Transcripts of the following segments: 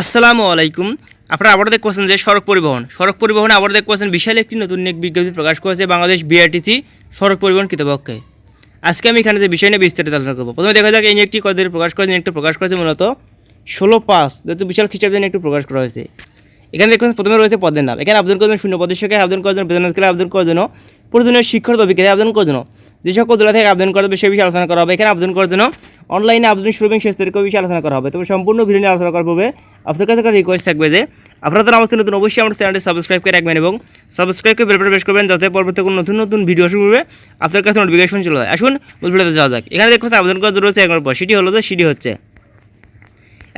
আসসালামু আলাইকুম। আপনারা আবার দেখছেন যে সড়ক পরিবহন। সড়ক পরিবহনে আবার দেখছেন বিশাল একটি নতুন এক বিজ্ঞপ্তি প্রকাশ করেছে বাংলাদেশ বিআরটিসি সড়ক পরিবহন কৃতপক্ষে আজকে আমি এখানে যে বিষয় নিয়ে বিস্তারিত আলোচনা করব। প্রথমে দেখা যাক এই একটি কদের প্রকাশ করেছে একটু প্রকাশ করেছে মূলত ষোলো পাঁচ, যেহেতু বিশাল খ্রিস্টাব্দে একটু প্রকাশ করা হয়েছে। এখানে দেখুন প্রথমে রয়েছে পদের নাম। এখানে আবেদন করার জন্য শূন্য পদের সংখ্যায় আবেদন করার জন্য বেতন স্কেলে করার জন্য প্রয়োজনীয় শিক্ষাগত অভিজ্ঞতা আবেদন করার জন্য। যে সকল জেলা থেকে আবেদন করা হবে সে বিষয়ে আলোচনা করা হবে, এখানে আবেদন করার জন্য অনলাইনে আবেদন শুরু এবং শেষ তারিখের বিষয়ে আলোচনা করা হবে। তবে সম্পূর্ণ ভিডিও নিয়ে আলোচনা করার পূর্বে আপনার কাছে একটা রিকোয়েস্ট থাকবে যে, আপনারা আমাদের নতুন, অবশ্যই আমার চ্যানেলটি সাবস্ক্রাইব করে রাখবেন এবং সাবস্ক্রাইব করে বেল প্রেস করবেন যাতে পরবর্তী কোনো নতুন নতুন ভিডিও শুরু করবে আপনার কাছে নোটিফিকেশন চলে যায়। আসুন ভিডিওতে যাওয়া যাক। এখানে দেখুন আবেদন করার জন্য রয়েছে এক নম্বর পর। সেটি হলো যে সেটি হচ্ছে।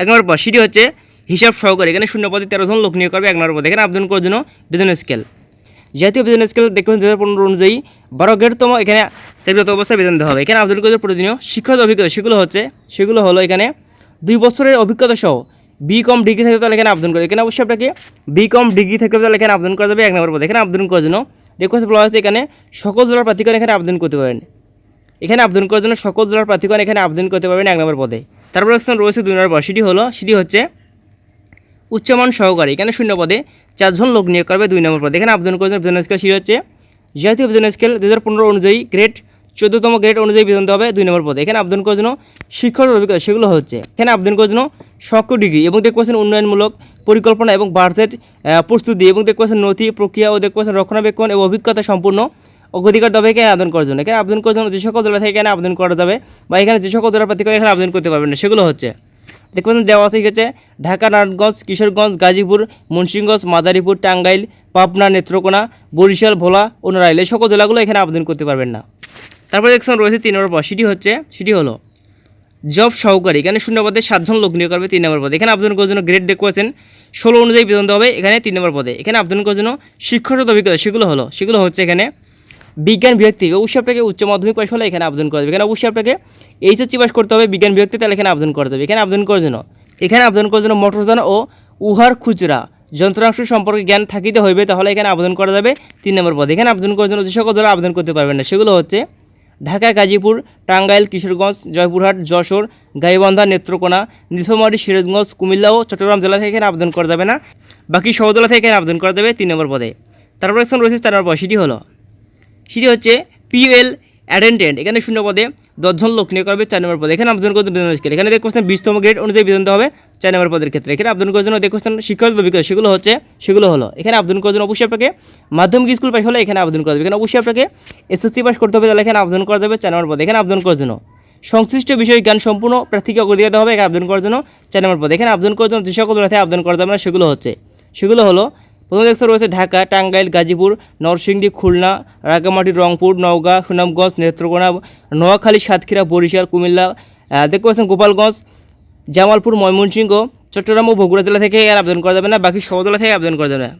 এক নম্বর পদ সেটি হচ্ছে হিসাব সহকারী। এখানে শূন্য পদে তেরো জন লোক নিয়োগ করবে এক নম্বর পদে এখানে আবেদন করার জন্য বেতন স্কেল জাতীয় বেতন স্কেল দেখবেন দু হাজার পনেরো অনুযায়ী বারো গ্রেডতম এখানে চাকরিগত অবস্থায় বেতন দেওয়া হবে। এখানে আবেদন করতে প্রয়োজনীয় শিক্ষাগত অভিজ্ঞতা, সেগুলো হচ্ছে, সেগুলো হলো এখানে দুই বছরের অভিজ্ঞতা সহ বি কম ডিগ্রি থাকতে তাহলে এখানে আবেদন করে এখানে অবশ্যই আপনাকে বি কম ডিগ্রি থাকতে তাহলে এখানে আবেদন করা যাবে এক নম্বর পদে। এখানে আবেদন করার জন্য দেখতে বলা হয়েছে এখানে সকল জেলার প্রার্থীগণ এখানে আবেদন করতে পারেন এখানে আবেদন করার জন্য সকল জেলার প্রার্থীগণ এখানে আবেদন করতে পারবেন এক নম্বর পদে। তারপর রয়েছে দুই নম্বর পদ। সেটি হলো, সেটি হচ্ছে উচ্চমান সহকারী, এখানে শূন্য পদে চারজন লোক নিয়োগ করবে দুই নম্বর পদে। এখানে আবেদন করেছেন বেতন স্কেল সেটি হচ্ছে, জাতীয় বেতন স্কেল দু হাজার পনেরো অনুযায়ী গ্রেড চোদ্দতম গ্রেড অনুযায়ী বেতন হবে দুই নম্বর পদে। এখানে আবেদন করার জন্য অভিজ্ঞতা সেগুলো হচ্ছে, এখানে আবেদন করার জন্য শক্ত ডিগ্রি এবং দেখতে পাচ্ছেন উন্নয়নমূলক পরিকল্পনা এবং বাজেট প্রস্তুতি এবং দেখতে পাচ্ছেন নথি প্রক্রিয়া ও দেখতে পাচ্ছেন রক্ষণাবেক্ষণ এবং অভিজ্ঞতা সম্পূর্ণ অধিকার দেবে এখানে আবেদন করার জন্য। এখানে আবেদন করার জন্য যে সকল জেলা থেকে এখানে আবেদন করা যাবে বা এখানে যে সকল জেলা প্রার্থী এখানে আবেদন করতে পারবেন না, সেগুলো হচ্ছে দেখতে পাচ্ছেন দেওয়া আছে হচ্ছে? ঢাকা, নারায়ণগঞ্জ, কিশোরগঞ্জ, গাজীপুর, মুন্সিগঞ্জ, মাদারীপুর, টাঙ্গাইল, পাবনা, নেত্রকোনা, বরিশাল, ভোলা ও নারাইল এই সকল জেলাগুলো এখানে আবেদন করতে পারবেন না। তারপরে দেখছেন রয়েছে তিন নম্বর পদ। সেটি হচ্ছে, সেটি হলো জব সহকারী। এখানে শূন্য পদে সাতজন লোক নিয়োগ করবে তিন নম্বর পদে। এখানে আবেদন করার জন্য গ্রেড দেখুয়েছেন ষোলো অনুযায়ী বেতন দেওয়া হবে। এখানে তিন নম্বর পদে। এখানে আবেদন করার জন্য শিক্ষাগত অভিজ্ঞতা সেগুলো হলো। সেগুলো হচ্ছে এখানে বিজ্ঞান থেকে অবশ্যই আপনাকে উচ্চ মাধ্যমিক পাশ হলে এখানে আবেদন করা যাবে। এখানে অবশ্যই আপনাকে এইচএসসি পাস করতে হবে, বিজ্ঞান থেকে তাহলে এখানে আবেদন করা যাবে। এখানে আবেদন করার জন্য, এখানে আবেদন করার জন্য মোটরযান ও উহার খুচরা যন্ত্রাংশ সম্পর্কে জ্ঞান থাকিতে হইবে, তাহলে এখানে আবেদন করা যাবে তিন নম্বর পদে। এখানে আবেদন করার জন্য যে সকল দল আবেদন করতে পারবেন না, সেগুলো হচ্ছে ঢাকা, গাজীপুর, টাঙ্গাইল, কিশোরগঞ্জ, জয়পুরহাট, যশোর, গাইবান্ধা, নেত্রকোনা নীলফামারী সিরাজগঞ্জ, কুমিল্লা ও চট্টগ্রাম জেলা থেকে এখানে আবেদন করা যাবে না। বাকি সহজেলা থেকে এখানে আবেদন করা যাবে তিন নম্বর পদে। তারপর এখন রয়েছে তার নম্বর সেটি হলো সেটি হচ্ছে পিএল অ্যাটেন্ডেন্ট। এখানে শূন্য পদে দশজন লোক নিয়োগ করবে চার নম্বর পদে। এখানে আবেদন করতে বেতন স্কেল। এখানে দেখছেন বিশতম গ্রেড অনুযায়ী বেতন হবে চার নম্বর পদের ক্ষেত্রে। এখানে আবেদন করার জন্য দেখছেন শিক্ষাগত অভিজ্ঞতা সেগুলো হচ্ছে, সেগুলো হলো। এখানে আবেদন করার জন্য অবশ্যই আপনাকে মাধ্যমিক স্কুল পাস হলে এখানে আবেদন করা যাবে এখানে অবশ্যই আপনাকে এসএসসি পাস করতে হবে, তাহলে এখানে আবেদন করা যাবে চার নম্বর পদে। এখানে আবেদন করার জন্য সংশ্লিষ্ট বিষয় জ্ঞান সম্পূর্ণ প্রার্থীকে অগ্রাধিকার দেওয়া হবে। এখানে আবেদন করার জন্য চার নম্বর পদে। এখানে আবেদন করার জন্য যে সকল থেকে আবেদন করা যাবে না সেগুলো হচ্ছে, সেগুলো হলো প্রথম দেখতে রয়েছে ঢাকা, টাঙ্গাইল, গাজীপুর, নরসিংদী, খুলনা, রাঙ্গামাটি, রংপুর, নওগাঁ, সুনামগঞ্জ, নেত্রকোনা, নোয়াখালী, সাতক্ষীরা, বরিশাল, কুমিল্লা দেখতে পাচ্ছেন গোপালগঞ্জ, জামালপুর, ময়মনসিংহ, চট্টগ্রাম ও বগুড়া জেলা থেকে আর আবেদন করা যাবে না, বাকি সব জেলা থেকে আবেদন করা যাবে না।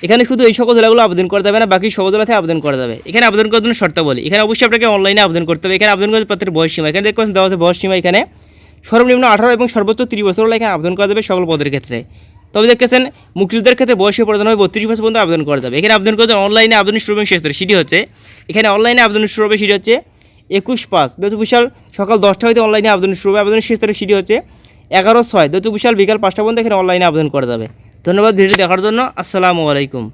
এখানে শুধু এই সকল জেলাগুলো আবেদন করা যাবে না, বাকি সকল জেলা থেকে আবেদন করা যাবে। এখানে আবেদন করার জন্য শর্তাবলী। এখানে অবশ্যই আপনাকে অনলাইনে আবেদন করতে হবে। এখানে আবেদন করতে পাত্রের বয়স সীমা। এখানে দেখতে পাচ্ছেন দেওয়া আছে বয়স সীমা এখানে। সর্বনিম্ন আঠারো এবং সর্বোচ্চ তিরিশ বছর হলে এখানে আবেদন করা যাবে সকল পদের ক্ষেত্রে। তবে দেখেছেন মুক্তিযুদ্ধের ক্ষেত্রে বয়সের প্রদান হবে বত্রিশ বছর পর্যন্ত আবেদন করা যাবে। এখানে আবেদন করতে অনলাইনে আবেদন শুরু হবে শেষ সেটি হচ্ছে, এখানে অনলাইনে আবেদন শুরু হবে সেটি হচ্ছে একুশ পাঁচ দু বিশাল সকাল দশটা হইতে অনলাইনে আবেদন শুরু হবে। আবেদনের শেষ তারিখ সেটি হচ্ছে এগারো ছয় দু বিশাল বিকাল পাঁচটা পর্যন্ত এখানে অনলাইনে আবেদন করা যাবে। ধন্যবাদ ভিডিও দেখার জন্য। আসসালামু আলাইকুম।